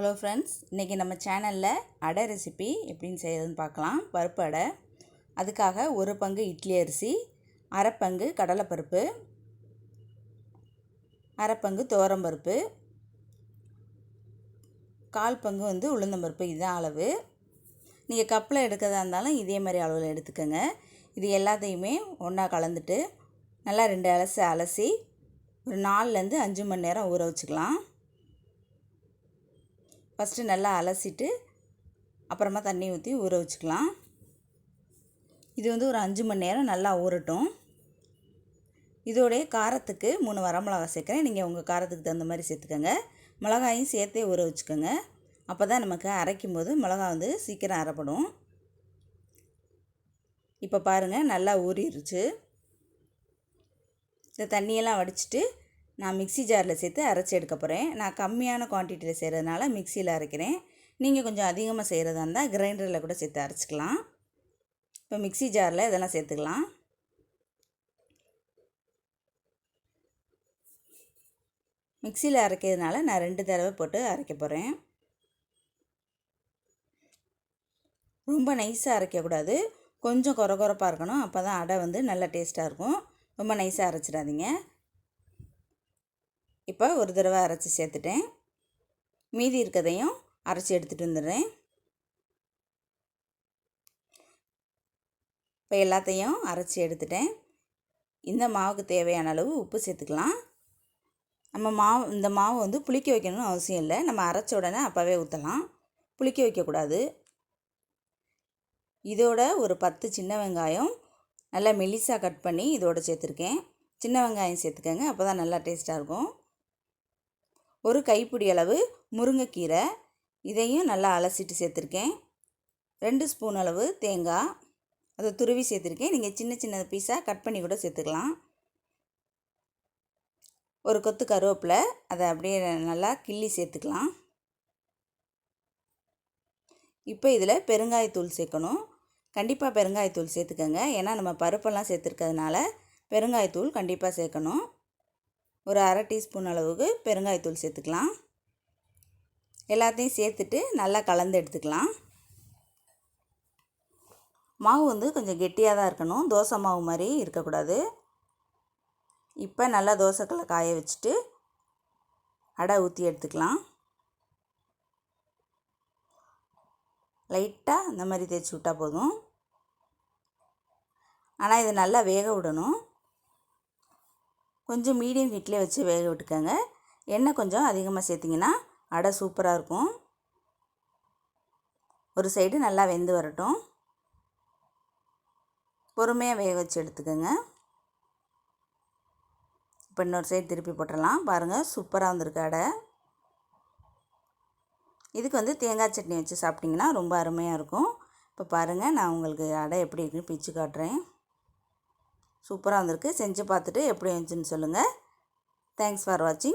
Hello friends இன்றைக்கி நம்ம சேனலில் அடை ரெசிபி எப்படின்னு செய்யறதுன்னு பார்க்கலாம். பருப்பு அடை. அதுக்காக ஒரு பங்கு இட்லி அரிசி அரை பங்கு கடலைப்பருப்பு அரை பங்கு துவரம்பருப்பு கால் பங்கு வந்து உளுந்தம்பருப்பு இதுதான் அளவு. நீங்கள் கப்பில் எடுக்கிறதா இருந்தாலும் இதே மாதிரி அளவில் எடுத்துக்கோங்க. இது எல்லாத்தையுமே ஒன்றா கலந்துட்டு நல்லா ரெண்டு அலசி அலசி ஒரு நாலுலேருந்து அஞ்சு மணி நேரம் ஊற வச்சுக்கலாம். ஃபஸ்ட்டு நல்லா அலசிட்டு அப்புறமா தண்ணி ஊற்றி ஊற வச்சுக்கலாம். இது வந்து ஒரு அஞ்சு மணி நேரம் நல்லா ஊறட்டும். இதோடைய காரத்துக்கு மூணு வரமிளகா சேர்க்குறேன். நீங்கள் உங்கள் காரத்துக்கு தகுந்த மாதிரி சேர்த்துக்கோங்க. மிளகாயும் சேர்த்தே ஊற வச்சுக்கோங்க. அப்போ தான் நமக்கு அரைக்கும் போது மிளகா வந்து சீக்கிரம் அரைப்படும். இப்போ பாருங்கள் நல்லா ஊறிடுச்சு இந்த தண்ணியெல்லாம் வடிச்சிட்டு நான் மிக்சி ஜாரில் சேர்த்து அரைச்சி எடுக்க போகிறேன். நான் கம்மியான குவான்டிட்டியில் செய்கிறதுனால மிக்சியில் அரைக்கிறேன். நீங்கள் கொஞ்சம் அதிகமாக செய்கிறதா இருந்தால் கிரைண்டரில் கூட சேர்த்து அரைச்சிக்கலாம். இப்போ மிக்சி ஜாரில் இதெல்லாம் சேர்த்துக்கலாம். மிக்சியில் அரைக்கிறதுனால நான் ரெண்டு தடவை போட்டு அரைக்க போகிறேன். ரொம்ப நைஸாக அரைக்கக்கூடாது. கொஞ்சம் குறை குறைப்பாக இருக்கணும். அப்போ தான் அடை வந்து நல்ல டேஸ்ட்டாக இருக்கும். ரொம்ப நைஸாக அரைச்சிடாதீங்க. இப்போ ஒரு தடவை அரைச்சி சேர்த்துட்டேன். மீதி இருக்கதையும் அரைச்சி எடுத்துகிட்டு வந்துடுறேன். இப்போ எல்லாத்தையும் அரைச்சி எடுத்துட்டேன். இந்த மாவுக்கு தேவையான அளவு உப்பு சேர்த்துக்கலாம். நம்ம மாவு இந்த மாவு வந்து புளிக்க வைக்கணும்னு அவசியம் இல்லை. நம்ம அரைச்ச உடனே அப்போவே ஊற்றலாம் புளிக்க வைக்கக்கூடாது. இதோட ஒரு பத்து சின்ன வெங்காயம் நல்லா மெலிசாக கட் பண்ணி இதோட சேர்த்துருக்கேன். சின்ன வெங்காயம் சேர்த்துக்கோங்க அப்போ தான் நல்லா டேஸ்ட்டாக இருக்கும். ஒரு கைப்பிடி அளவு முருங்கைக்கீரை. இதையும் நல்லா அலசிட்டு சேர்த்துருக்கேன். ரெண்டு ஸ்பூன் அளவு தேங்காய். அதை துருவி சேர்த்துருக்கேன். நீங்கள் சின்ன சின்ன பீஸாக கட் பண்ணி கூட சேர்த்துக்கலாம். ஒரு கொத்து கருவேப்பிலை அதை அப்படியே நல்லா கிள்ளி சேர்த்துக்கலாம். இப்போ இதில் பெருங்காயத்தூள் சேர்க்கணும். கண்டிப்பாக பெருங்காயத்தூள் சேர்த்துக்கோங்க. ஏன்னா நம்ம பருப்பெல்லாம் சேர்த்துருக்கிறதுனால பெருங்காயத்தூள் கண்டிப்பாக சேர்க்கணும். ஒரு அரை டீஸ்பூன் அளவுக்கு பெருங்காயத்தூள் சேர்த்துக்கலாம். எல்லாத்தையும் சேர்த்துட்டு நல்லா கலந்து எடுத்துக்கலாம். மாவு வந்து கொஞ்சம் கெட்டியாக தான் இருக்கணும். தோசை மாவு மாதிரி இருக்கக்கூடாது. இப்போ நல்லா தோசைக்கல்ல காய வச்சுட்டு அடை ஊற்றி எடுத்துக்கலாம். லைட்டாக இந்த மாதிரி தேய்ச்சி விட்டால் போதும். ஆனால் இது நல்லா வேக விடணும். கொஞ்சம் மீடியம் ஹீட்லேயே வச்சு வேக விட்டுக்கோங்க. எண்ணெய் கொஞ்சம் அதிகமாக சேர்த்திங்கன்னா அடை சூப்பராக இருக்கும். ஒரு சைடு நல்லா வெந்து வரட்டும். பொறுமையாக வேக வச்சு எடுத்துக்கோங்க. இப்போ இன்னொரு சைடு திருப்பி போட்டுடலாம். பாருங்கள் சூப்பராக வந்திருக்கு அடை. இதுக்கு வந்து தேங்காய் சட்னி வச்சு சாப்பிட்டிங்கன்னா ரொம்ப அருமையாக இருக்கும். இப்போ பாருங்கள் நான் உங்களுக்கு அடை எப்படி இருக்குன்னு பிச்சு காட்டுறேன். சூப்பராக வந்திருக்கு செஞ்சு பார்த்துட்டு எப்படி இருந்துச்சுன்னு சொல்லுங்கள் தேங்க்ஸ் ஃபார் வாட்சிங்